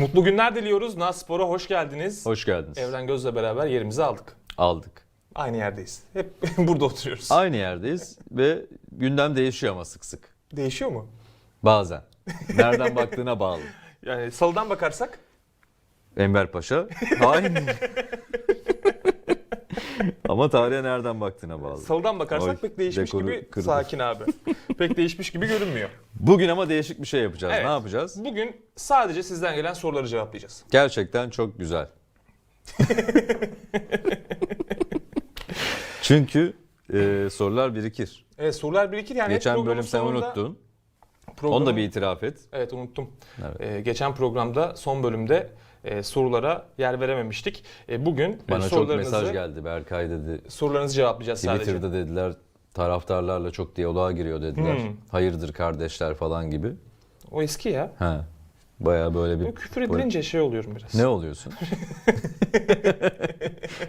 Mutlu günler diliyoruz. Nas Spor'a hoş geldiniz. Hoş geldiniz. Evren Göz'le beraber yerimizi aldık. Aldık. Aynı yerdeyiz. Hep burada oturuyoruz. Aynı yerdeyiz ve gündem değişiyor ama sık sık. Değişiyor mu? Bazen. Nereden baktığına bağlı. Yani salıdan bakarsak Enver Paşa aynı. ama tarihe nereden baktığına bağlı. salıdan bakarsak Oy, pek değişmiş dekoru gibi kırdı. sakin abi. pek değişmiş gibi görünmüyor. Bugün ama değişik bir şey yapacağız. Evet. Ne yapacağız? Bugün sadece sizden gelen soruları cevaplayacağız. Gerçekten çok güzel. Çünkü e, sorular birikir. Evet sorular birikir yani. Geçen bölüm sen sonunda- unuttun. programın- Onu da bir itiraf et. Evet unuttum. Evet. Ee, geçen programda son bölümde e, sorulara yer verememiştik. E, bugün e, Bana çok mesaj geldi. Berkay dedi. sorularınızı cevaplayacağız sadece. Twitter'da dediler taraftarlarla çok diyaloğa giriyor dediler. Hmm. Hayırdır kardeşler falan gibi. O eski ya. Ha. Baya böyle bir küfür edilince şey oluyorum biraz. ne oluyorsun?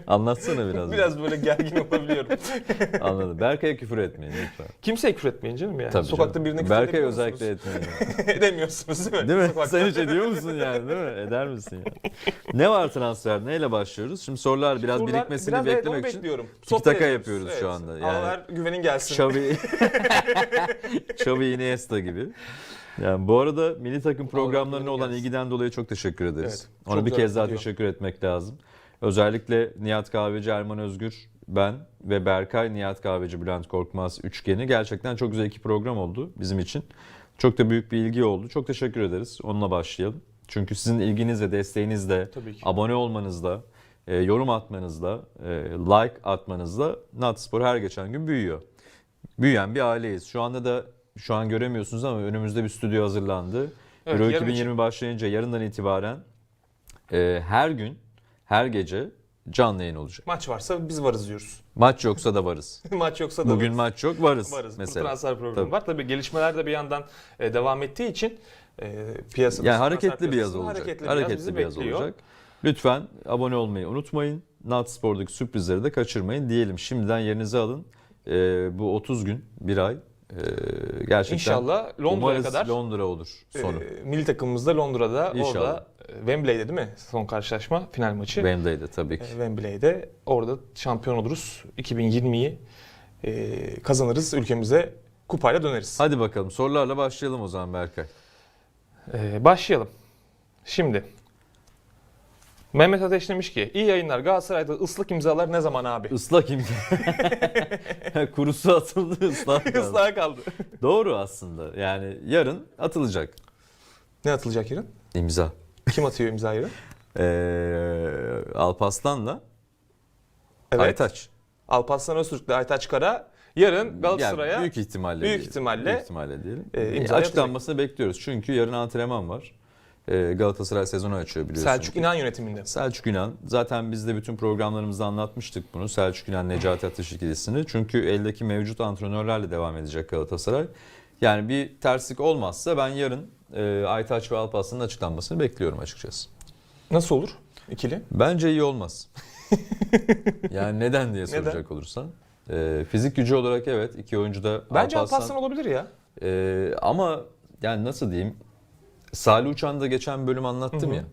Anlatsana biraz. Biraz böyle gergin olabiliyorum. Anladım. Berkay'a küfür etmeyin lütfen. Kimseye küfür etmeyin canım yani. Tabii Sokakta canım. birine küfür Berkay özellikle etmeyin. Edemiyorsunuz değil mi? Değil mi? Sokakta. Sen hiç ediyor musun yani değil mi? Eder misin ya? Ne var transfer? Neyle başlıyoruz? Şimdi sorular biraz Sorular- birikmesini biraz evet, beklemek için bekliyorum. tiki yapıyoruz şu anda. Yani- ver güvenin gelsin. Xavi Xavi Iniesta gibi. Yani bu arada milli takım programlarına olan ilgiden dolayı çok teşekkür ederiz. Evet, Ona bir kez daha gidiyor. teşekkür etmek lazım. Özellikle Nihat Kahveci, Erman Özgür, ben ve Berkay, Nihat Kahveci, Bülent Korkmaz üçgeni gerçekten çok güzel iki program oldu bizim için. Çok da büyük bir ilgi oldu. Çok teşekkür ederiz. Onunla başlayalım. Çünkü sizin ilginizle, desteğinizle, abone olmanızla, e, yorum atmanızla, e, like atmanızla Natspor her geçen gün büyüyor. Büyüyen bir aileyiz. Şu anda da şu an göremiyorsunuz ama önümüzde bir stüdyo hazırlandı. Evet, Euro yarın 2020 başlayınca yarından itibaren e, her gün, her gece canlı yayın olacak. Maç varsa biz varız diyoruz. Maç yoksa da varız. maç yoksa da Bugün varız. maç yok, varız, varız. Bu mesela. transfer programı Tabii. var. Tabii gelişmeler de bir yandan e, devam ettiği için e, piyasada Yani hareketli bir yaz olacak. Hareketli, Hareketli, bir yaz, olacak. Lütfen abone olmayı unutmayın. Natspor'daki sürprizleri de kaçırmayın diyelim. Şimdiden yerinizi alın. E, bu 30 gün, bir ay e, gerçekten İnşallah Londra'ya kadar Londra olur sonu. e, milli takımımız da Londra'da İnşallah. orada e, Wembley'de değil mi? Son karşılaşma final maçı. Wembley'de tabii E, ki. Wembley'de orada şampiyon oluruz. 2020'yi e, kazanırız. Ülkemize kupayla döneriz. Hadi bakalım sorularla başlayalım o zaman Berkay. E, başlayalım. Şimdi Mehmet Ateş demiş ki iyi yayınlar Galatasaray'da ıslık imzalar ne zaman abi? Islak imza. Kurusu atıldı ıslak kaldı. Islağa kaldı. Doğru aslında. Yani yarın atılacak ne atılacak yarın? imza. Kim atıyor imzayı? Ee, Alpaslan'la Evet. Aytaç. Alparslan Öztürk'le Aytaç Kara yarın Galatasaray'a Yani büyük ihtimalle büyük ihtimalle, büyük ihtimalle diyelim. e, imza açıklanmasını bekliyoruz. Çünkü yarın antrenman var. Ee, Galatasaray sezonu açıyor biliyorsunuz. Selçuk İnan yönetiminde. Selçuk İnan. Zaten biz de bütün programlarımızda anlatmıştık bunu. Selçuk İnan Necati Ateş ikilisini. Çünkü eldeki mevcut antrenörlerle devam edecek Galatasaray. Yani bir terslik olmazsa ben yarın e, Aytaç ve Alparslan'ın açıklanmasını bekliyorum açıkçası. Nasıl olur ikili? Bence iyi olmaz. yani neden diye Neden? soracak olursan. E, fizik gücü olarak evet iki oyuncu da Bence Alparslan- Alparslan olabilir ya. E, ama yani nasıl diyeyim Salih Uçan'da geçen bölüm anlattım Hı hı. ya.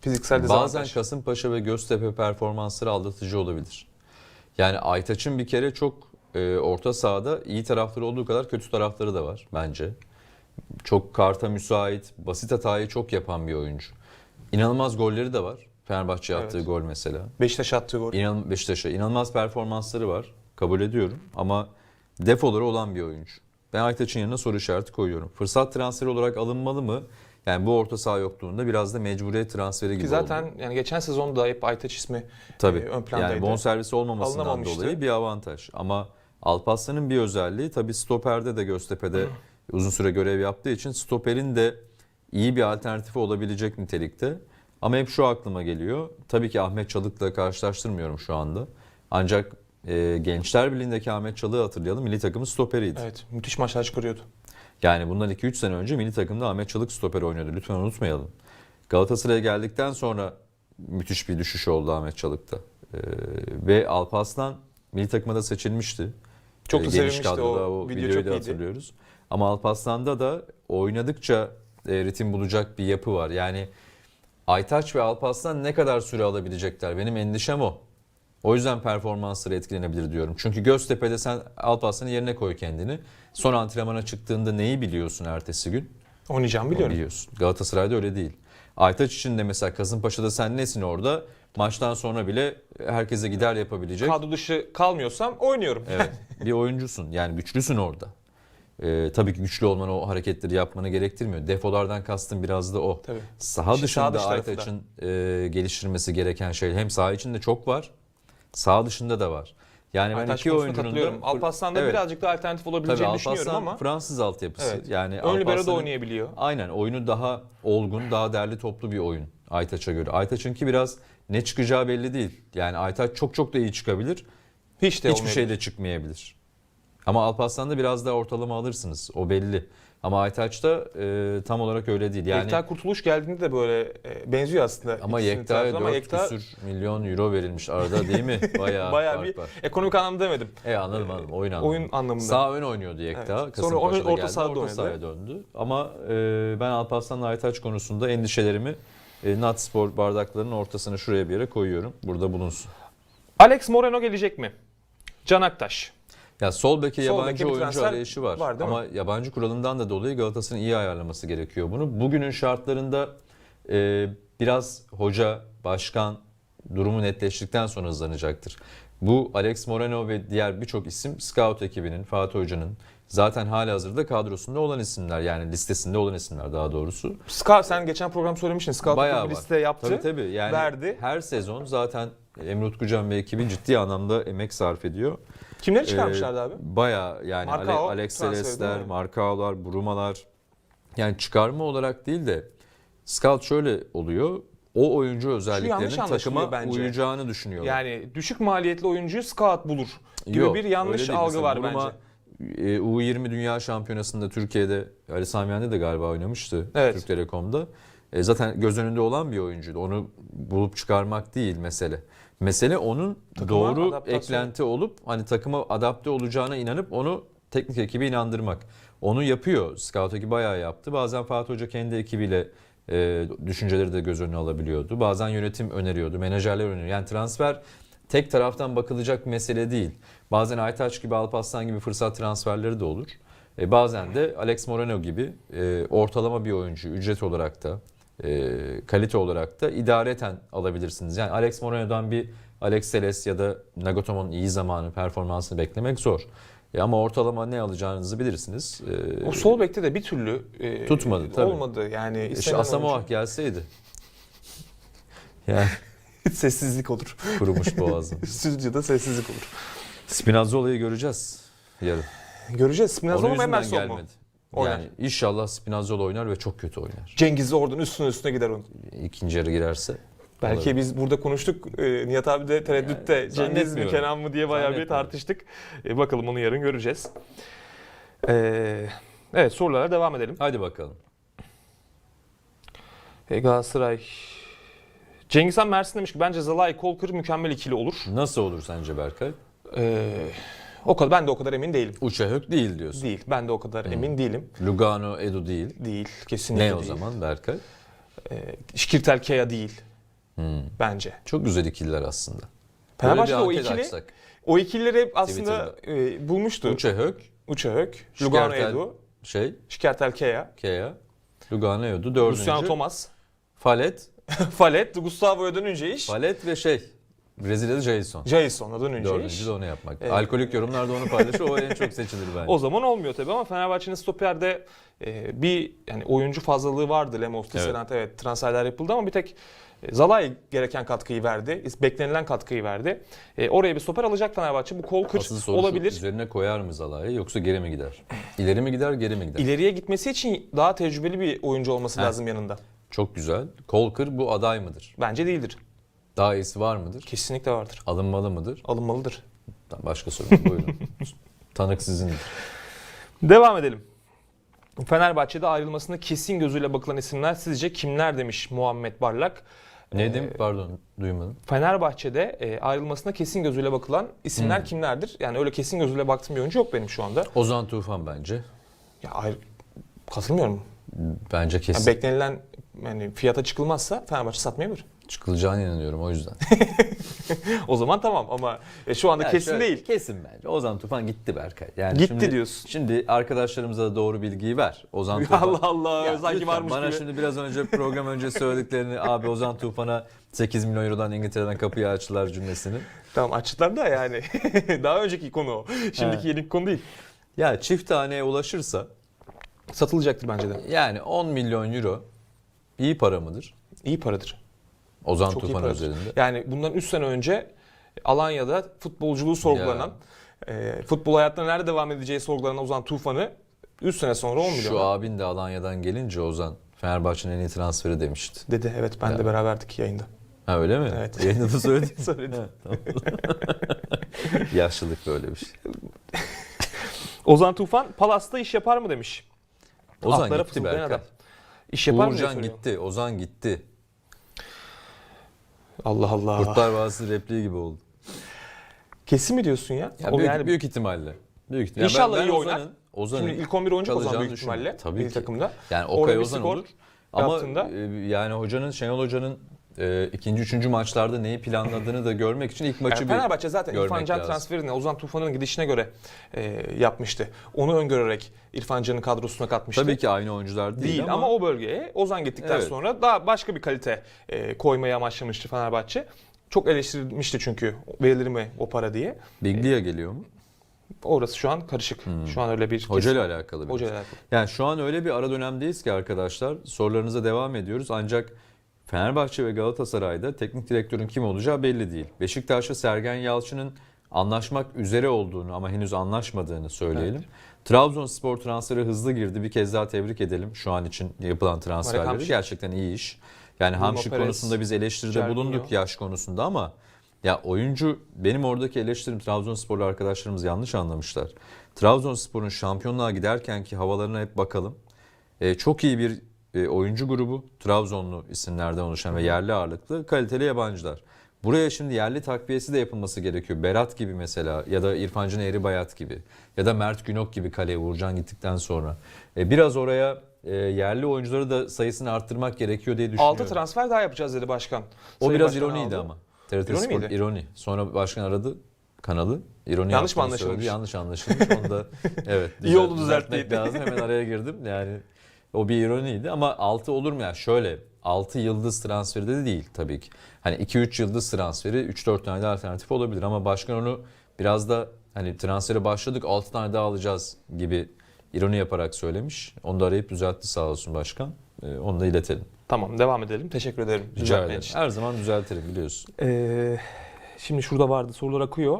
Fiziksel Bazen dezavantaj. Kasımpaşa ve Göztepe performansları aldatıcı olabilir. Yani Aytaç'ın bir kere çok e, orta sahada iyi tarafları olduğu kadar kötü tarafları da var bence. Çok karta müsait, basit hatayı çok yapan bir oyuncu. İnanılmaz golleri de var. Fenerbahçe attığı Evet. gol mesela. Beşiktaş attığı gol. İnan, Beşiktaş'a inanılmaz performansları var. Kabul ediyorum ama defoları olan bir oyuncu. Ben Aytaç'ın yanına soru işareti koyuyorum. Fırsat transferi olarak alınmalı mı? Yani bu orta saha yokluğunda biraz da mecburiyet transferi gibi Ki zaten oldu. yani geçen sezonda hep Aytaç ismi Tabii. e, ön plandaydı. yani bonservisi olmamasından dolayı bir avantaj. Ama Alparslan'ın bir özelliği tabii stoperde de Göztepe'de uzun süre görev yaptığı için stoperin de iyi bir alternatifi olabilecek nitelikte. Ama hep şu aklıma geliyor. Tabii ki Ahmet Çalık'la karşılaştırmıyorum şu anda. Ancak e, Gençler Birliği'ndeki Ahmet Çalık'ı hatırlayalım. Milli takımın stoperiydi. Evet, müthiş maçlar çıkarıyordu. Yani bundan 2-3 sene önce milli takımda Ahmet Çalık stoper oynuyordu. Lütfen unutmayalım. Galatasaray'a geldikten sonra müthiş bir düşüş oldu Ahmet Çalık'ta. Ee, ve Alparslan milli takıma da seçilmişti. Çok da Ee, sevilmişti kadroda o video videoyu çok da iyiydi. hatırlıyoruz. Ama Alparslan'da da oynadıkça e, ritim bulacak bir yapı var. Yani Aytaç ve Alparslan ne kadar süre alabilecekler? Benim endişem o. O yüzden performansları etkilenebilir diyorum. Çünkü Göztepe'de sen Alparslan'ın yerine koy kendini. Son antrenmana çıktığında neyi biliyorsun ertesi gün? Oynayacağımı Onu biliyorum. biliyorsun. Galatasaray'da öyle değil. Aytaç için de mesela Kasımpaşa'da sen nesin orada? Maçtan sonra bile herkese gider yapabilecek. Kadro dışı kalmıyorsam oynuyorum. Evet. bir oyuncusun. Yani güçlüsün orada. Ee, tabii ki güçlü olman o hareketleri yapmanı gerektirmiyor. Defolardan kastım biraz da o. Tabii. Saha sağ dışında dış tarafı da. Aytaç'ın e, geliştirmesi gereken şey hem saha içinde çok var, saha dışında da var. Yani ben iki oyuncunun da Alparslan da Evet. birazcık da alternatif Tabii olabileceğini düşünüyorum Alparslan ama Fransız altyapısı. Evet. Yani ön libero'da Alparslan'ın- oynayabiliyor. Aynen oyunu daha olgun, daha derli toplu bir oyun Aytaç'a göre. Aytaç'ınki biraz ne çıkacağı belli değil. Yani Aytaç çok çok da iyi çıkabilir. Hiç de Hiçbir şey de çıkmayabilir. Ama Alparslan'da biraz daha ortalama alırsınız. O belli. Ama Aytaç'ta e, tam olarak öyle değil. Yani Yekta Kurtuluş geldiğinde de böyle e, benziyor aslında. ama Yekta'ya tarzı ama 4 Yekta küsür milyon euro verilmiş arada değil mi? Bayağı, bayağı bir var. ekonomik anlamda demedim. E anladım anladım. Oyun anlamında. Oyun anlamında. Sağ ön oynuyordu Yekta. Evet. Sonra orta geldi, sahada orta sahaya döndü. Ama e, ben Alparslan'la Aytaç konusunda endişelerimi e, Natspor bardaklarının ortasına şuraya bir yere koyuyorum. Burada bulunsun. Alex Moreno gelecek mi? Can Aktaş. Ya sol beke Sol yabancı beke oyuncu arayışı var. var, değil mi? Ama yabancı kuralından da dolayı Galatasaray'ın iyi ayarlaması gerekiyor bunu. Bugünün şartlarında e, biraz hoca, başkan durumu netleştikten sonra hızlanacaktır. Bu Alex Moreno ve diğer birçok isim scout ekibinin, Fatih Hoca'nın zaten halihazırda kadrosunda olan isimler. Yani listesinde olan isimler daha doğrusu. Scout sen geçen program söylemiştin. Scout Bayağı bir liste yaptı. Tabii tabii. Yani verdi. her sezon zaten Emre Utkucan ve ekibi ciddi anlamda emek sarf ediyor. Kimleri çıkarmışlardı abi? Baya yani Ale- Alex mi? Marcao'lar, Brumalar. Yani çıkarma olarak değil de scout şöyle oluyor. O oyuncu özelliklerinin takıma bence. uyacağını düşünüyorlar. Yani düşük maliyetli oyuncuyu scout bulur gibi Yok, bir yanlış algı Mesela var Bruma, bence. e, U20 Dünya Şampiyonası'nda Türkiye'de Ali Sami de galiba oynamıştı Evet. Türk Telekom'da. E, zaten göz önünde olan bir oyuncuydu. Onu bulup çıkarmak değil mesele. Mesele onun Takıma doğru adaptasyon. eklenti olup hani takıma adapte olacağına inanıp onu teknik ekibi inandırmak. Onu yapıyor. Scout ekibi bayağı yaptı. Bazen Fatih Hoca kendi ekibiyle e, düşünceleri de göz önüne alabiliyordu. Bazen yönetim öneriyordu. Menajerler öneriyor. Yani transfer tek taraftan bakılacak mesele değil. Bazen Aytaç gibi, Alparslan gibi fırsat transferleri de olur. E, bazen de Alex Moreno gibi e, ortalama bir oyuncu ücret olarak da e, kalite olarak da idareten alabilirsiniz. Yani Alex Moreno'dan bir Alex Seles ya da Nagatomo'nun iyi zamanı, performansını beklemek zor. E, ama ortalama ne alacağınızı bilirsiniz. E, O sol bekte de bir türlü e, Tutmadı, tabii. olmadı. Yani işte istenen Asamoah gelseydi. Yani sessizlik olur. kurumuş boğazım. Stüdyoda sessizlik olur. Spinazzola'yı göreceğiz yarın. Göreceğiz. Spinazzola mı yüzünden Emerson mu? Oynar. Yani inşallah Spinazzola oynar ve çok kötü oynar. Cengiz oradan üstüne üstüne gider onun. İkinci yarı girerse. Belki Olabilir. biz burada konuştuk. e, Nihat abi de tereddütte. Yani Cengiz mi. Kenan mı diye bayağı bir tartıştık. E, bakalım onu yarın göreceğiz. E, evet sorulara devam edelim. Hadi bakalım. E, Galatasaray Cengiz Han Mersin demiş ki bence Zalai Kolkır mükemmel ikili olur. Nasıl olur sence Berkay? E, o kadar ben de o kadar emin değilim. Uçahök değil diyorsun. Değil. Ben de o kadar emin değilim. Lugano, Edu değil. Değil. Kesinlikle Ne o değil. zaman Berkay? E, Şikirtel Kea değil Hmm. bence. Çok güzel ikililer aslında. Fenerbahçe'de Böyle o ikili açsak. o ikilileri aslında e, bulmuştu. Uçahök, Uçahök, Lugano Edu, şey, Şikertel Kea, Kea, Lugano, Edu. Dördüncü. Luciano Thomas, Falet, Falet, Gustavo'ya dönünce iş. Falet ve şey, Brezilya'da Jason. Jason'a dönünce Dördüncü iş. de onu yapmak. Evet. Alkolik yorumlarda onu paylaşıyor. O en çok seçilir bence. O zaman olmuyor tabii ama Fenerbahçe'nin stoperde e, bir yani oyuncu fazlalığı vardı. Lemos, Tisserand evet. transferler yapıldı ama bir tek e, Zalai gereken katkıyı verdi. Beklenilen katkıyı verdi. E, oraya bir stoper alacak Fenerbahçe. Bu kol kır Asıl soru şu, olabilir. üzerine koyar mı Zalai yoksa geri mi gider? İleri mi gider, geri mi gider? İleriye gitmesi için daha tecrübeli bir oyuncu olması Heh. lazım yanında. Çok güzel. Kolkır bu aday mıdır? Bence değildir. Daha iyisi var mıdır? Kesinlikle vardır. Alınmalı mıdır? Alınmalıdır. Başka soru. Buyurun. Tanık sizindir. Devam edelim. Fenerbahçe'de ayrılmasına kesin gözüyle bakılan isimler sizce kimler demiş Muhammed Barlak. Ne Ee, dedim? Pardon duymadım. Fenerbahçe'de e, ayrılmasına kesin gözüyle bakılan isimler Hmm. kimlerdir? Yani öyle kesin gözüyle baktığım bir oyuncu yok benim şu anda. Ozan Tufan bence. Ya ayrı... katılmıyorum. Bence Yani kesin beklenilen yani fiyata çıkılmazsa Fenerbahçe satmayabilir. Çıkılacağına inanıyorum o yüzden. O zaman tamam ama e, şu anda Ya kesin şöyle, değil. Kesin bence. Ozan Tufan gitti Berkay. Yani Gitti şimdi, diyorsun. Şimdi arkadaşlarımıza da doğru bilgiyi ver. Ozan Tufan. Allah Allah sanki lütfen, varmış bana gibi. şimdi biraz önce program önce söylediklerini abi Ozan Tufan'a 8 milyon eurodan İngiltere'den kapıyı açtılar cümlesini. Tamam açtılar da yani. Daha önceki konu o. Şimdiki yeni konu değil. Ya çift taneye ulaşırsa Satılacaktır bence de. yani 10 milyon euro iyi para mıdır? İyi paradır. Ozan Çok Tufan üzerinde. Yani bundan 3 sene önce Alanya'da futbolculuğu sorgulanan, e, futbol hayatına nerede devam edeceği sorgulanan Ozan Tufan'ı 3 sene sonra 10 milyon Şu abin de Alanya'dan gelince Ozan Fenerbahçe'nin en iyi transferi demişti. dedi. Evet ben de beraberdik yayında. Ha öyle mi? Evet. Yayında da söyledin. Söyledi. Ha, tamam. Yaşlılık böyle bir şey. Ozan Tufan Palas'ta iş yapar mı demiş. Ozan Atlara gitti Berkay. adam. İş yapar mı Uğurcan soruyor. gitti. Ozan gitti. Allah Allah. Kurtlar Vadisi repliği gibi oldu. Kesin mi diyorsun ya? Ya O büyük, yani büyük ihtimalle. Büyük ihtimalle. İnşallah ben, iyi ben oynar. Ozan'ın, Ozan'ın Şimdi ilk 11 oyuncu Ozan büyük ihtimalle Tabii ki. takımda. Yani Okay Ozan olur. Ama yaptığında- e, yani hocanın Şenol Hoca'nın e, ikinci, üçüncü maçlarda neyi planladığını da görmek için ilk maçı Yani bir Fenerbahçe zaten İrfan Can transferini Ozan Tufan'ın gidişine göre e, yapmıştı. Onu öngörerek İrfan Can'ı kadrosuna katmıştı. Tabii ki aynı oyuncular değil, değil ama, o bölgeye Ozan gittikten Evet. sonra daha başka bir kalite e, koymayı amaçlamıştı Fenerbahçe. Çok eleştirilmişti çünkü verilir mi o para diye. Biglia geliyor mu? Orası şu an karışık. Şu an öyle bir Hoca ile alakalı. Hocayla alakalı. Yani şu an öyle bir ara dönemdeyiz ki arkadaşlar sorularınıza devam ediyoruz ancak Fenerbahçe ve Galatasaray'da teknik direktörün kim olacağı belli değil. Beşiktaş'ta Sergen Yalçın'ın anlaşmak üzere olduğunu ama henüz anlaşmadığını söyleyelim. Trabzonspor transferi hızlı girdi. Bir kez daha tebrik edelim şu an için yapılan transferleri. Gerçekten iyi iş. Yani Bruno Hamşik Perez, konusunda biz eleştiride Jorginho. bulunduk yaş konusunda ama ya oyuncu benim oradaki eleştirim Trabzonsporlu arkadaşlarımız yanlış anlamışlar. Trabzonspor'un şampiyonluğa giderken ki havalarına hep bakalım. E, çok iyi bir e, oyuncu grubu. Trabzonlu isimlerden oluşan ve yerli ağırlıklı kaliteli yabancılar. Buraya şimdi yerli takviyesi de yapılması gerekiyor. Berat gibi mesela ya da İrfan Can Eğribayat gibi ya da Mert Günok gibi kaleye Uğurcan gittikten sonra. E, biraz oraya e, yerli oyuncuları da sayısını arttırmak gerekiyor diye düşünüyorum. 6 transfer daha yapacağız dedi başkan. O Sayın biraz Başkan ironiydi aldı. ama. TRT İroni Spor miydi? ironi. Sonra başkan aradı kanalı. İroni Yanlış mı anlaşılmış? söyledi. Yanlış anlaşılmış. Onu da evet. İyi oldu düzeltmek lazım. Hemen araya girdim. Yani o bir ironiydi ama 6 olur mu ya? Şöyle 6 yıldız transferi de değil tabii ki. Hani 2-3 yıldız transferi 3-4 tane de alternatif olabilir ama başkan onu biraz da hani transfere başladık 6 tane daha alacağız gibi ironi yaparak söylemiş. Onu da arayıp düzeltti sağ olsun başkan. Ee, onu da iletelim. Tamam devam edelim. Teşekkür ederim. Rica ederim. için. Her zaman düzeltirim biliyorsun. Ee, şimdi şurada vardı sorular akıyor.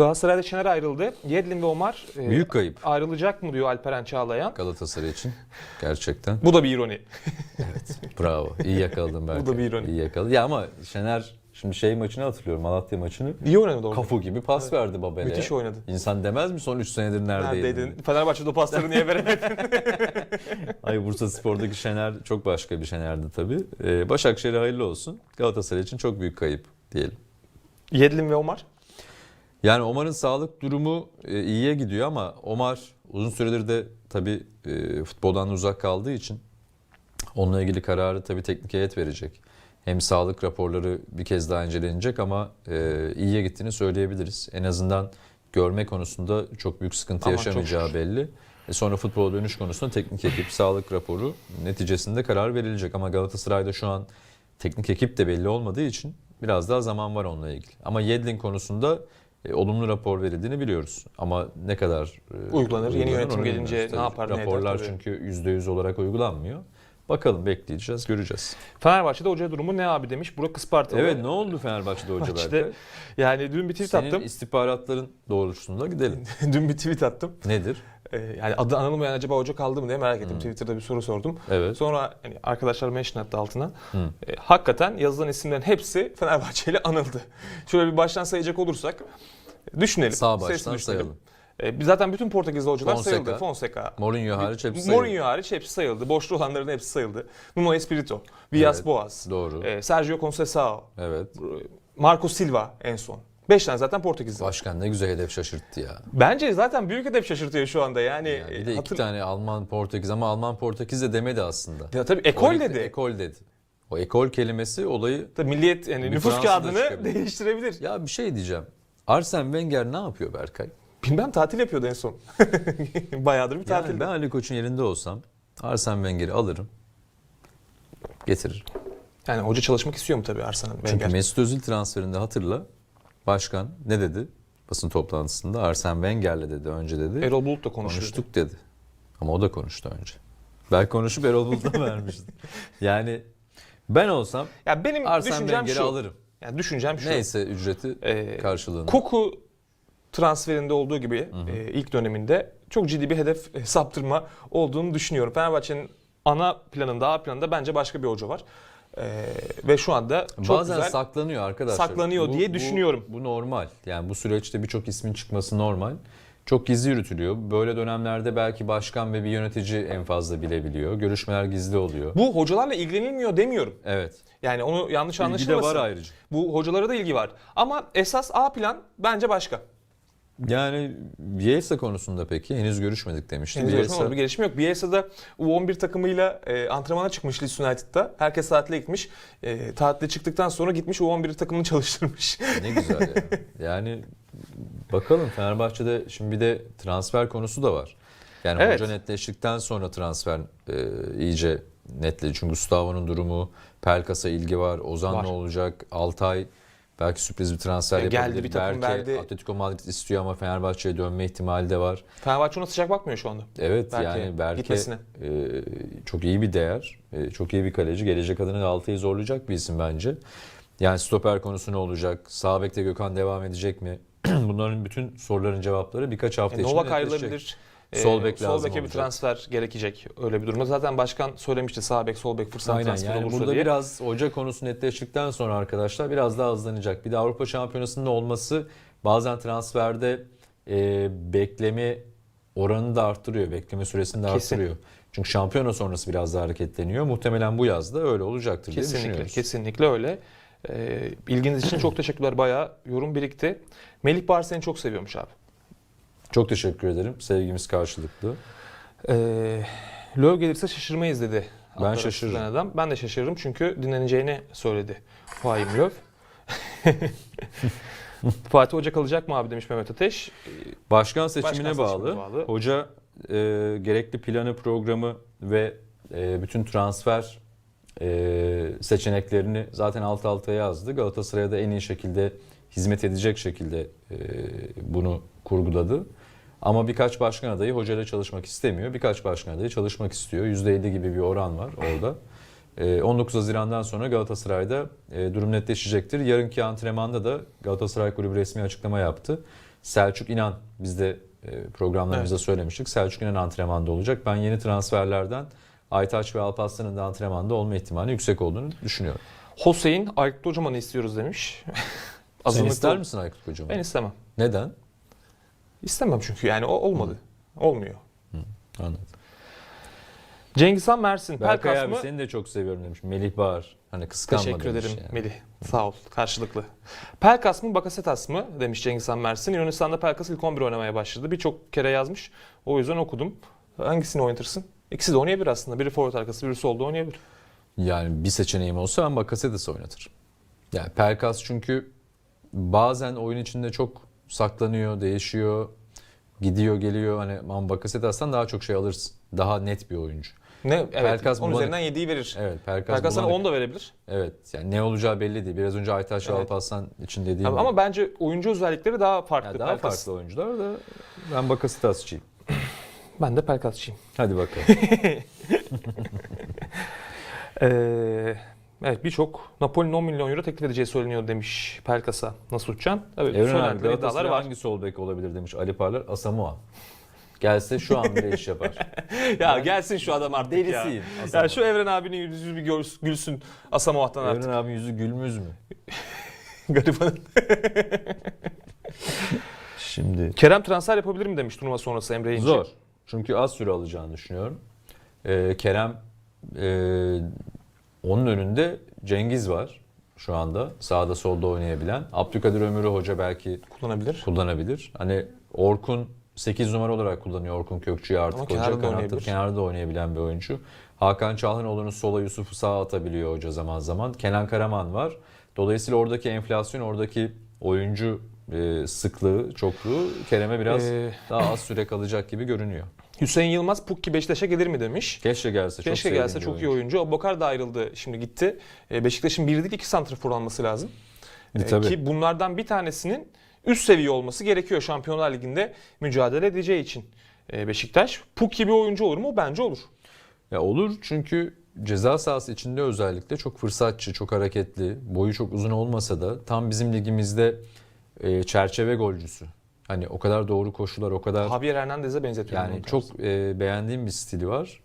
Galatasaray'da Şener ayrıldı. Yedlin ve Omar e, Büyük kayıp ayrılacak mı diyor Alperen Çağlayan. Galatasaray için. Gerçekten. Bu da bir ironi. Bravo. İyi yakaladın belki. Bu da bir ironi. İyi yakaladın. Ya ama Şener şimdi şey maçını hatırlıyorum. Malatya maçını. İyi oynadı orada. Kafu gibi pas verdi Babel'e. Müthiş oynadı. İnsan demez mi son 3 senedir neredeydin? Neredeydin? Fenerbahçe'de o pasları niye veremedin? Ay Bursa Spor'daki Şener çok başka bir Şener'di tabii. Ee, Başakşehir'e hayırlı olsun. Galatasaray için çok büyük kayıp diyelim. Yedlin ve Omar. Yani Omar'ın sağlık durumu e, iyiye gidiyor ama Omar uzun süredir de tabii e, futboldan uzak kaldığı için onunla ilgili kararı tabii teknik heyet verecek. Hem sağlık raporları bir kez daha incelenecek ama e, iyiye gittiğini söyleyebiliriz. En azından görme konusunda çok büyük sıkıntı çok yaşamayacağı belli. E sonra futbola dönüş konusunda teknik ekip sağlık raporu neticesinde karar verilecek. Ama Galatasaray'da şu an teknik ekip de belli olmadığı için biraz daha zaman var onunla ilgili. Ama Yedlin konusunda e, olumlu rapor verildiğini biliyoruz. Ama ne kadar e, Uygulanır, yeni yönetim gelince ne yapar, ne eder Raporlar çünkü %100 olarak uygulanmıyor. Bakalım bekleyeceğiz, göreceğiz. Fenerbahçe'de hoca durumu ne abi demiş. Burak Ispartalı. Evet ne oldu Fenerbahçe'de hoca Berkay? Yani dün bir tweet Senin attım. istihbaratların doğrultusunda gidelim. dün bir tweet attım. Nedir? Ee, yani adı anılmayan acaba hoca kaldı mı diye merak ettim. Hmm. Twitter'da bir soru sordum. Evet. Sonra hani arkadaşlar mention attı altına. Hı. E, hakikaten yazılan isimlerin hepsi Fenerbahçe ile anıldı. Şöyle bir baştan sayacak olursak düşünelim. Sağ baştan sayalım. E, biz zaten bütün Portekizli hocalar Fonseca. sayıldı. Fonseca. Mourinho hariç hepsi sayılır. Mourinho hariç hepsi sayıldı. Boşta olanların hepsi sayıldı. Nuno Espirito, Villas Evet. Boas, Doğru. e, Sergio Conceição, Evet. Marco Silva en son. 5 tane zaten Portekizli. Başkan ne güzel hedef şaşırttı ya. Bence zaten büyük hedef şaşırtıyor şu anda. Yani, Yani bir de iki hatır- tane Alman Portekiz ama Alman Portekiz de demedi aslında. Ya tabii ekol dedi. Ekol dedi. O ekol kelimesi olayı Tabii milliyet yani nüfus kağıdını çıkabilir. değiştirebilir. ya bir şey diyeceğim. Arsene Wenger ne yapıyor Berkay? Bilmem tatil yapıyordu en son. Bayağıdır bir tatil. Yani ben Ali Koç'un yerinde olsam Arsene Wenger'i alırım. Getiririm. Yani hoca çalışmak istiyor mu tabii Arsene Çünkü Wenger? Mesut Özil transferinde hatırla. Başkan ne dedi? Basın toplantısında Arsene Wenger'le dedi önce dedi. Erol Bulut da konuşuyor. Konuştuk dedi. Ama o da konuştu önce. Ben konuşup Erol Bulut'a vermiştim. Yani ben olsam Ya benim Arsene düşüncem Wenger'i şu. alırım. Yani düşüncem şu. Neyse ücreti Ee, karşılığını. Koku transferinde olduğu gibi e, ilk döneminde çok ciddi bir hedef e, saptırma olduğunu düşünüyorum. Fenerbahçe'nin ana planında, A planında bence başka bir hoca var. E, ve şu anda çok Bazen güzel. saklanıyor arkadaşlar. saklanıyor diye düşünüyorum. Bu, normal. Yani bu süreçte birçok ismin çıkması normal. Çok gizli yürütülüyor. Böyle dönemlerde belki başkan ve bir yönetici en fazla bilebiliyor. Görüşmeler gizli oluyor. Bu hocalarla ilgilenilmiyor demiyorum. Evet. Yani onu yanlış İlgi de anlaşılmasın. var ayrıca. Bu hocalara da ilgi var. Ama esas A plan bence başka. Yani Bielsa konusunda peki henüz görüşmedik demişti. Henüz Bielsa- görüşme bir gelişme yok. Bielsa'da U11 takımıyla e, antrenmana çıkmış Leeds United'da. Herkes tatile gitmiş. E, tatile çıktıktan sonra gitmiş U11 takımını çalıştırmış. Ne güzel ya. Yani bakalım Fenerbahçe'de şimdi bir de transfer konusu da var. Yani Evet. hoca netleştikten sonra transfer e, iyice netledi. Çünkü Gustavo'nun durumu, Pelkas'a ilgi var. Ozan Var. ne olacak? Altay belki sürpriz bir transfer Ya geldi, yapabilir. bir takım belki verdi. Atletico Madrid istiyor ama Fenerbahçe'ye dönme ihtimali de var. Fenerbahçe ona sıcak bakmıyor şu anda. Evet Berke yani belki gitmesine. e, çok iyi bir değer, e, çok iyi bir kaleci. Gelecek adına Altay'ı zorlayacak bir isim bence. Yani stoper konusu ne olacak? Sağ bekte Gökhan devam edecek mi? Bunların bütün soruların cevapları birkaç hafta E, içinde Novak ayrılabilir. E, Sol bek sol lazım beke bir olacak. transfer gerekecek öyle bir durumda. Zaten başkan söylemişti sağ bek sol bek fırsat Aynen transferi yani olursa burada diye. biraz hoca konusu netleştikten sonra arkadaşlar biraz daha hızlanacak. Bir de Avrupa Şampiyonası'nda olması bazen transferde e, bekleme oranını da arttırıyor. Bekleme süresini de Kesin. arttırıyor. Çünkü şampiyona sonrası biraz daha hareketleniyor. Muhtemelen bu yazda öyle olacaktır diye Kesinlikle, düşünüyoruz. kesinlikle öyle. E, ilginiz için çok teşekkürler. Bayağı yorum birikti. Melih Bahar seni çok seviyormuş abi. Çok teşekkür ederim. Sevgimiz karşılıklı. E, Löw gelirse şaşırmayız dedi. Ben şaşırırım. Adam. Ben de şaşırırım çünkü dinleneceğini söyledi Fahim Löw. Fatih Hoca kalacak mı abi demiş Mehmet Ateş. Başkan seçimine Başkan bağlı. seçimine bağlı. Hoca e, gerekli planı, programı ve e, bütün transfer e, seçeneklerini zaten alt alta yazdı. Galatasaray'a da en iyi şekilde hizmet edecek şekilde e, bunu kurguladı. Ama birkaç başkan adayı hocayla çalışmak istemiyor. Birkaç başkan adayı çalışmak istiyor. %50 gibi bir oran var orada. E, 19 Haziran'dan sonra Galatasaray'da e, durum netleşecektir. Yarınki antrenmanda da Galatasaray Kulübü resmi açıklama yaptı. Selçuk İnan biz de e, programlarımızda söylemiştik. Selçuk İnan antrenmanda olacak. Ben yeni transferlerden Aytaç ve Alparslan'ın da antrenmanda olma ihtimali yüksek olduğunu düşünüyorum. Hüseyin Aykut Kocaman'ı istiyoruz demiş. Sen ister misin Aykut Kocaman? Ben istemem. Neden? İstemem çünkü yani o olmadı. Olmuyor. Anladım. Cengizhan Mersin. Berkay Pelkas abi mı? seni de çok seviyorum demiş. Melih Bağır. Hani kıskanma Teşekkür demiş ederim yani. Melih. Sağ ol. Karşılıklı. Pelkas mı Bakasetas mı demiş Cengizhan Mersin. Yunanistan'da Pelkas ilk 11 oynamaya başladı. Birçok kere yazmış. O yüzden okudum. Hangisini oynatırsın? İkisi de oynayabilir aslında. Biri forvet arkası, biri solda oynayabilir. Yani bir seçeneğim olsa ben Bakasetas'ı oynatırım. Yani Pelkas çünkü bazen oyun içinde çok saklanıyor, değişiyor, gidiyor, geliyor. Hani ama Bakasetas'tan daha çok şey alırsın. Daha net bir oyuncu. Ne? Evet. Pelkas 10 bulanık. üzerinden 7'yi verir. Evet, Pelkas, Pelkas sana bulanık. 10 da verebilir. Evet, yani ne olacağı belli değil. Biraz önce Aytaç ve Evet. Alparslan için dediğim Ama, gibi. ama bence oyuncu özellikleri daha farklı. Yani daha Pelkas. farklı oyuncular da ben Bakasetasçıyım. Ben de Pelkasçıyım. Hadi bakalım. Ee, evet birçok Napoli'nin 10 milyon euro teklif edeceği söyleniyor demiş Pelkas'a. Nasıl uçacaksın? Evet, Evren abi söylentiler, iddialar Galatasaray var. hangi sol bek olabilir demiş Ali Parlar. Asamoah. Gelse şu an bile iş yapar. Ya gelsin şu adam artık ya. Delisiyim. Ya Asamoah. şu Evren abinin yüzü bir görs- gülsün Asamoah'tan artık. Evren abi yüzü gülmüz mü? Garibanın. Şimdi Kerem transfer yapabilir mi demiş turnuva sonrası Emre İnci. zor. Çünkü az süre alacağını düşünüyorum. Ee, Kerem e, onun önünde Cengiz var. şu anda. Sağda solda oynayabilen. Abdülkadir Ömür'ü hoca belki Kullanabilir. kullanabilir. Hani Orkun 8 numara olarak kullanıyor Orkun Kökçü'yü artık Ama hoca. Kanatta, kenarda da oynayabilen bir oyuncu. Hakan Çalhanoğlu'nu sola Yusuf'u sağa atabiliyor hoca zaman zaman. Kenan Karaman var. Dolayısıyla oradaki enflasyon, oradaki oyuncu e, sıklığı, çokluğu Kerem'e biraz Ee, daha az süre kalacak gibi görünüyor. Hüseyin Yılmaz Pukki Beşiktaş'a gelir mi demiş. Keşke gelse. çok Keşke gelse çok iyi oyuncu. Abubakar da ayrıldı şimdi gitti. E, Beşiktaş'ın bir değil iki santrafor alması lazım. E, E, tabii. Ki bunlardan bir tanesinin üst seviye olması gerekiyor Şampiyonlar Ligi'nde mücadele edeceği için e, Beşiktaş. Pukki bir oyuncu olur mu? Bence olur. Ya olur çünkü ceza sahası içinde özellikle çok fırsatçı, çok hareketli, boyu çok uzun olmasa da tam bizim ligimizde çerçeve golcüsü. Hani o kadar doğru koşular, o kadar Javier Hernandez'e benzetiyorum. yani çok e, beğendiğim bir stili var.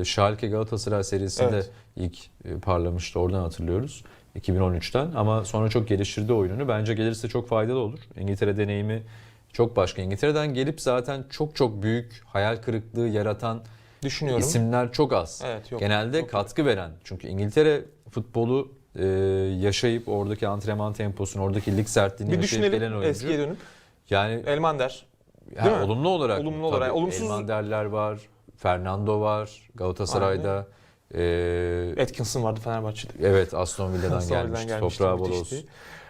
E, Schalke Galatasaray serisinde Evet. ilk e, parlamıştı. Oradan hatırlıyoruz. 2013'ten ama sonra çok geliştirdi oyununu. Bence gelirse çok faydalı olur. İngiltere deneyimi çok başka. İngiltere'den gelip zaten çok çok büyük hayal kırıklığı yaratan Düşünüyorum. isimler çok az. Evet, yok. Genelde Çok katkı veren. Çünkü İngiltere futbolu e, yaşayıp oradaki antrenman temposunu, oradaki lig sertliğini Bir yaşayıp gelen düşünelim oyuncu. eskiye dönüp. Yani Elmander. değil mi? olumlu olarak. Olumlu olarak. tabii. Olumsuz- Elmanderler var, Fernando var, Galatasaray'da. E, Atkinson vardı Fenerbahçe'de. evet Aston Villa'dan Aston Villa'dan gelmişti. gelmişti, Toprağı bol müthişti. olsun.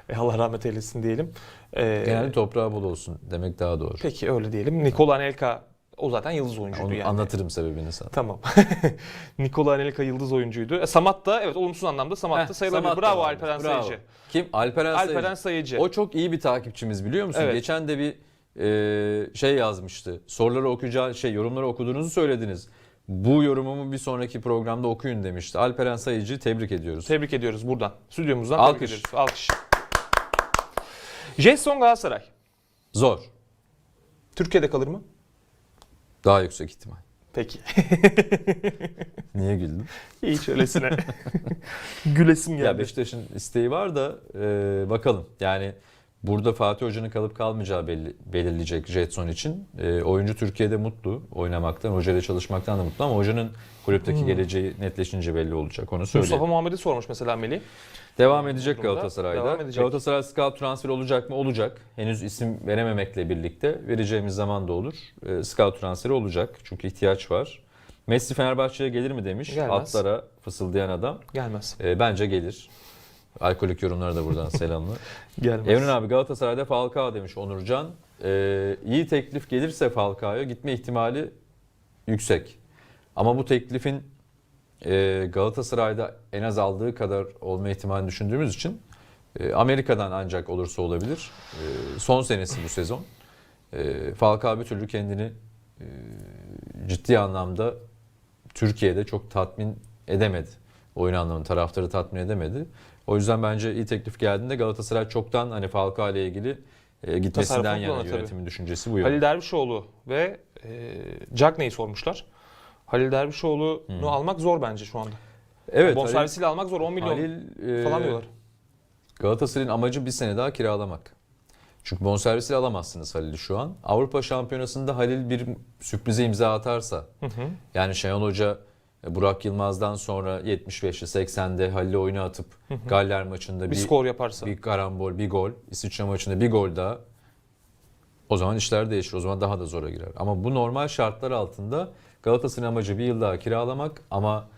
E, Allah rahmet eylesin diyelim. E, Genelde toprağı bol olsun demek daha doğru. Peki öyle diyelim. Nikola Anelka o zaten yıldız oyuncuydu Onu yani. anlatırım sebebini sana. Tamam. Nikola Anelka yıldız oyuncuydu. E, Samat da evet olumsuz anlamda Samat da Heh, sayılabilir. Samat da Bravo vardır. Alperen Bravo. Sayıcı. Kim? Alperen, Alperen Sayıcı. Sayıcı. O çok iyi bir takipçimiz biliyor musun? Evet. Geçen de bir e, şey yazmıştı. Soruları okuyacağı şey yorumları okuduğunuzu söylediniz. Bu yorumumu bir sonraki programda okuyun demişti. Alperen Sayıcı'yı tebrik ediyoruz. Tebrik ediyoruz buradan. Stüdyomuzdan Alkış. tebrik ediyoruz. Alkış. Jetson Galatasaray. Zor. Türkiye'de kalır mı? Daha yüksek ihtimal. Peki. Niye güldün? Hiç öylesine. Gülesim geldi. Ya Beşiktaş'ın isteği var da e, bakalım. Yani burada Fatih Hoca'nın kalıp kalmayacağı belli, belirleyecek Jetson için. E, oyuncu Türkiye'de mutlu oynamaktan, hocayla çalışmaktan da mutlu ama hocanın kulüpteki geleceği netleşince belli olacak. Onu söyleyeyim. Mustafa Muhammed'i sormuş mesela Melih. Devam edecek Galatasaray'da. devam edecek. Galatasaray scout transferi olacak mı? Olacak. Henüz isim verememekle birlikte vereceğimiz zaman da olur. E, scout transferi olacak. Çünkü ihtiyaç var. Messi Fenerbahçe'ye gelir mi demiş. Gelmez. Atlara fısıldayan adam. Gelmez. E, bence gelir. Alkolik yorumlara da buradan selamlar. Gelmez. Evren abi Galatasaray'da Falcao demiş Onurcan. E, iyi teklif gelirse Falcao'ya gitme ihtimali yüksek. Ama bu teklifin e, Galatasaray'da en az aldığı kadar olma ihtimalini düşündüğümüz için e, Amerika'dan ancak olursa olabilir. E, son senesi bu sezon. E, Falcao bir türlü kendini e, ciddi anlamda Türkiye'de çok tatmin edemedi. Oyun anlamında taraftarı tatmin edemedi. O yüzden bence iyi teklif geldiğinde Galatasaray çoktan hani Falcao ile ilgili e, gitmesinden yana tabii. yönetimin düşüncesi bu yönde. Halil Dervişoğlu ve e, Cagney'i sormuşlar. Halil Dervişoğlu'nu almak zor bence şu anda. Evet. Bonservisiyle almak zor. 10 milyon Halil, e, falan diyorlar. Galatasaray'ın amacı bir sene daha kiralamak. Çünkü bonservisiyle alamazsınız Halil'i şu an. Avrupa Şampiyonası'nda Halil bir sürprize imza atarsa, Hı hı. yani Şenol Hoca Burak Yılmaz'dan sonra 75'te 80'de Halil'i oyuna atıp Galler maçında Bir, bir, skor yaparsa. bir karambol, bir gol, İsviçre maçında bir gol daha o zaman işler değişir. O zaman daha da zora girer. Ama bu normal şartlar altında Galatasaray'ın amacı bir yıl daha kiralamak ama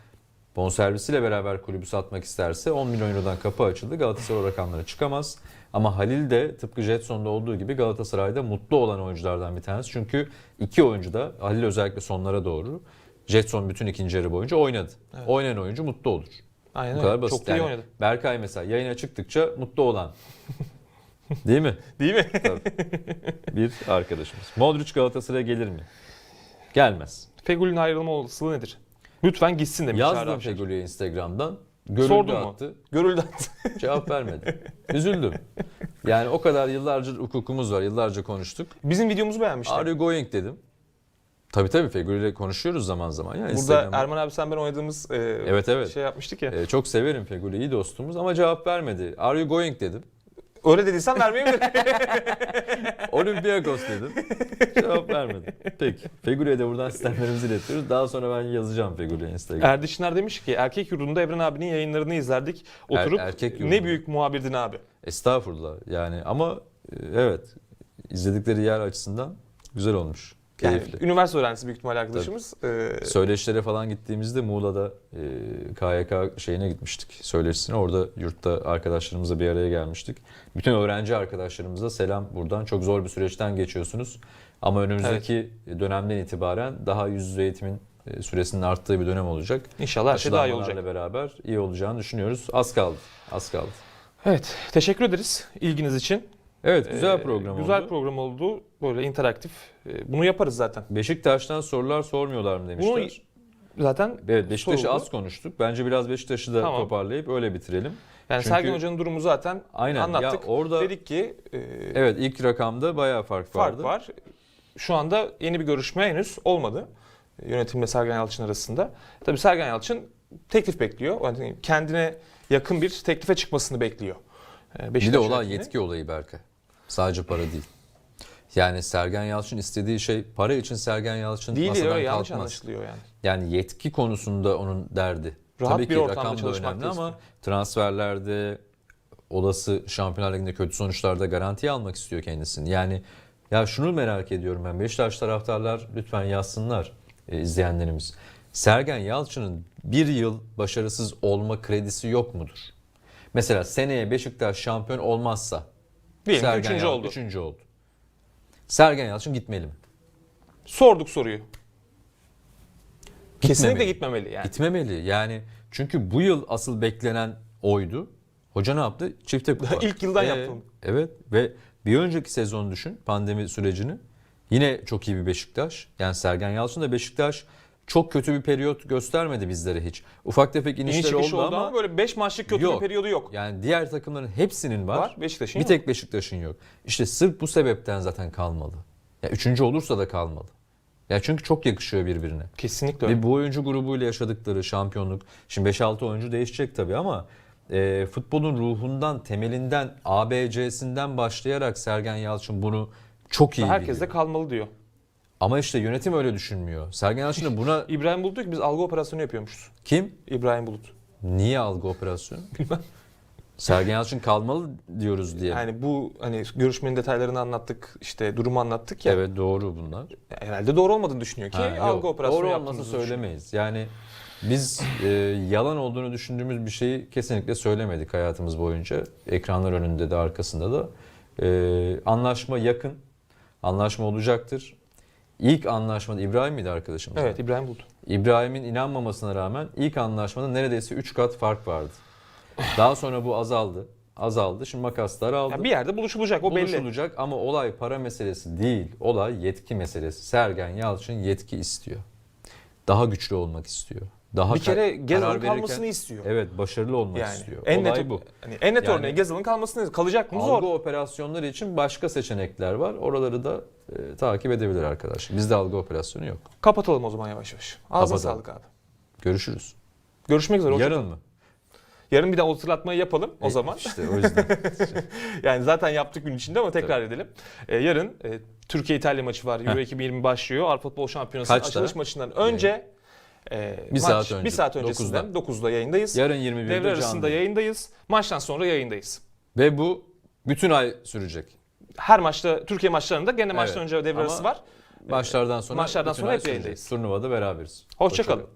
bonservisiyle beraber kulübü satmak isterse 10 milyon eurodan kapı açıldı. Galatasaray o rakamlara çıkamaz. Ama Halil de tıpkı Jetson'da olduğu gibi Galatasaray'da mutlu olan oyunculardan bir tanesi. Çünkü iki oyuncu da Halil özellikle sonlara doğru Jetson bütün ikinci yarı boyunca oynadı. Evet. Oynayan oyuncu mutlu olur. Aynen Bu öyle. kadar basit. Çok da iyi Yani oynadı. Berkay mesela yayına çıktıkça mutlu olan. Değil mi? Değil mi? Bir arkadaşımız. Modric Galatasaray'a gelir mi? Gelmez. Fegül'ün ayrılma olasılığı nedir? Lütfen gitsin demiş Yazdım. Fegül'e Instagram'dan. Görüldü Sordun mu? attı. Görüldü. Cevap vermedi. Üzüldüm. Yani o kadar yıllarca hukukumuz var. Yıllarca konuştuk. Bizim videomuzu beğenmişti. Are you going dedim. Tabii tabii Fegül ile konuşuyoruz zaman zaman. Ya Burada Instagram'da. Erman abi sen ben oynadığımız e, Evet, evet. şey yapmıştık ya. Ee, çok severim Fegül'ü iyi dostumuz ama cevap vermedi. Are you going dedim. Öyle dediysen vermeyebilirim. Olympiakos dedim. Cevap vermedi. Peki. Fegüli'ye de buradan sistemlerimizi iletiyoruz. Daha sonra ben yazacağım Fegüli'ye Instagram. Erdi Çınar demiş ki erkek yurdunda Evren abinin yayınlarını izlerdik. Er- Oturup erkek ne büyük muhabirdin abi. Estağfurullah. Yani ama e, evet izledikleri yer açısından güzel olmuş. Yani Keyifli. üniversite öğrencisi büyük ihtimalle arkadaşımız. Ee, Söyleşilere falan gittiğimizde Muğla'da e, KYK şeyine gitmiştik. Söyleşisine orada yurtta arkadaşlarımızla bir araya gelmiştik. Bütün öğrenci arkadaşlarımıza selam buradan. Çok zor bir süreçten geçiyorsunuz. Ama önümüzdeki dönemden itibaren daha yüz yüze eğitimin e, süresinin arttığı bir dönem olacak. İnşallah her şey daha iyi olacak. Beraber iyi olacağını düşünüyoruz. Az kaldı. Az kaldı. Evet, teşekkür ederiz ilginiz için. Evet güzel Ee, program Güzel oldu. program oldu. Böyle interaktif. Ee, Bunu yaparız zaten. Beşiktaş'tan sorular sormuyorlar mı demişler. Bunu zaten Evet Beşiktaş'ı az konuştuk. Bence biraz Beşiktaş'ı da Tamam. toparlayıp öyle bitirelim. yani Çünkü- Sergen Hoca'nın durumu zaten Aynen. anlattık. Ya orada Dedik ki e, evet ilk rakamda bayağı fark fark vardı. var. Şu anda yeni bir görüşme henüz olmadı. Yönetimle Sergen Yalçın arasında. Tabii Sergen Yalçın teklif bekliyor. Yani kendine yakın bir teklife çıkmasını bekliyor. Ee, Bir Beşiktaş de olay yetki olayı Berkay. Sadece para değil. Yani Sergen Yalçın istediği şey para için Sergen Yalçın Değil değil masadan yanlış kalkmaz. anlaşılıyor yani. Yani yetki konusunda onun derdi. Rahat Tabii bir ki rakam da önemli ama transferlerde olası Şampiyonlar Ligi'nde kötü sonuçlarda garantiye almak istiyor kendisini. Yani ya şunu merak ediyorum ben. Beşiktaş taraftarlar lütfen yazsınlar e, izleyenlerimiz. Sergen Yalçın'ın bir yıl başarısız olma kredisi yok mudur? Mesela seneye Beşiktaş şampiyon olmazsa Diyelim ki Sergen üçüncü Yalçın oldu. Üçüncü oldu. Sergen Yalçın gitmeli mi? Sorduk soruyu. Kesinlikle Gitmemeli. gitmemeli yani. Gitmemeli. Yani çünkü bu yıl asıl beklenen oydu. Hoca ne yaptı? Çifte kupa. İlk yıldan Ee, yaptım. Evet ve bir önceki sezon düşün pandemi sürecini. Yine çok iyi bir Beşiktaş. Yani Sergen Yalçın da Beşiktaş çok kötü bir periyot göstermedi bizlere hiç. Ufak tefek İniş inişler çıkış oldu, oldu ama, ama böyle 5 maçlık kötü Yok. bir periyodu yok. yani diğer takımların hepsinin var. Var. Beşiktaş'ın bir yok. tek Beşiktaş'ın yok. İşte sırf bu sebepten zaten kalmalı. Ya üçüncü olursa da kalmalı. Ya çünkü çok yakışıyor birbirine. Kesinlikle öyle. Ve bu oyuncu grubuyla yaşadıkları şampiyonluk. Şimdi 5-6 oyuncu değişecek tabii ama e, futbolun ruhundan, temelinden, ABC'sinden başlayarak Sergen Yalçın bunu çok iyi Herkes de biliyor. kalmalı diyor. Ama işte yönetim öyle düşünmüyor. Sergen Yalçın da buna İbrahim Bulut diyor ki biz algı operasyonu yapıyormuşuz. kim? İbrahim Bulut. Niye algı operasyonu? Bilmem. Sergen Yalçın kalmalı diyoruz diye. Yani bu hani görüşmenin detaylarını anlattık, işte durumu anlattık ya. Evet doğru bunlar. Herhalde doğru olmadığını düşünüyor ki Ha, yok, algı operasyonu Doğru olmasını düşünüyor. söylemeyiz. Yani biz e, yalan olduğunu düşündüğümüz bir şeyi kesinlikle söylemedik hayatımız boyunca. Ekranlar önünde de arkasında da. E, anlaşma yakın. Anlaşma olacaktır. İlk anlaşmada İbrahim miydi arkadaşımız? Evet İbrahim Bulut. İbrahim'in inanmamasına rağmen ilk anlaşmada neredeyse 3 kat fark vardı. Daha sonra bu azaldı. Azaldı. Şimdi makaslar aldı. Ya bir yerde buluşulacak o belli. Buluşulacak ama olay para meselesi değil. Olay yetki meselesi. Sergen Yalçın yetki istiyor. Daha güçlü olmak istiyor. Daha Bir kere Gezal'ın kalmasını istiyor. Evet başarılı olmak yani istiyor. en olay net bu. Hani en net Yani- örneği Gezal'ın kalmasını kalacak mı Algı zor. operasyonları için başka seçenekler var. Oraları da e, takip edebilir arkadaşlar. Bizde algı operasyonu yok. Kapatalım o zaman yavaş yavaş. Ağzına sağlık abi. Görüşürüz. Görüşmek üzere. Yarın mı? Yarın bir daha hatırlatmayı yapalım o E, zaman. İşte o yüzden. Yani zaten yaptık gün içinde ama tekrar edelim. Ee, yarın e, Türkiye İtalya maçı var. Euro 2020 başlıyor. Avrupa Futbol Şampiyonası'nın Kaçta? açılış maçından önce e, Bir saat önce. Bir saat öncesinden 9'da, yayındayız. Yarın 21'de Devre arasında canlı. yayındayız. Maçtan sonra yayındayız. Ve bu bütün ay sürecek. Her maçta Türkiye maçlarında gene maçtan Evet. önce devre Ama arası var. Maçlardan sonra Maçlardan sonra hep yayındayız. Turnuvada beraberiz. Hoşça kalın.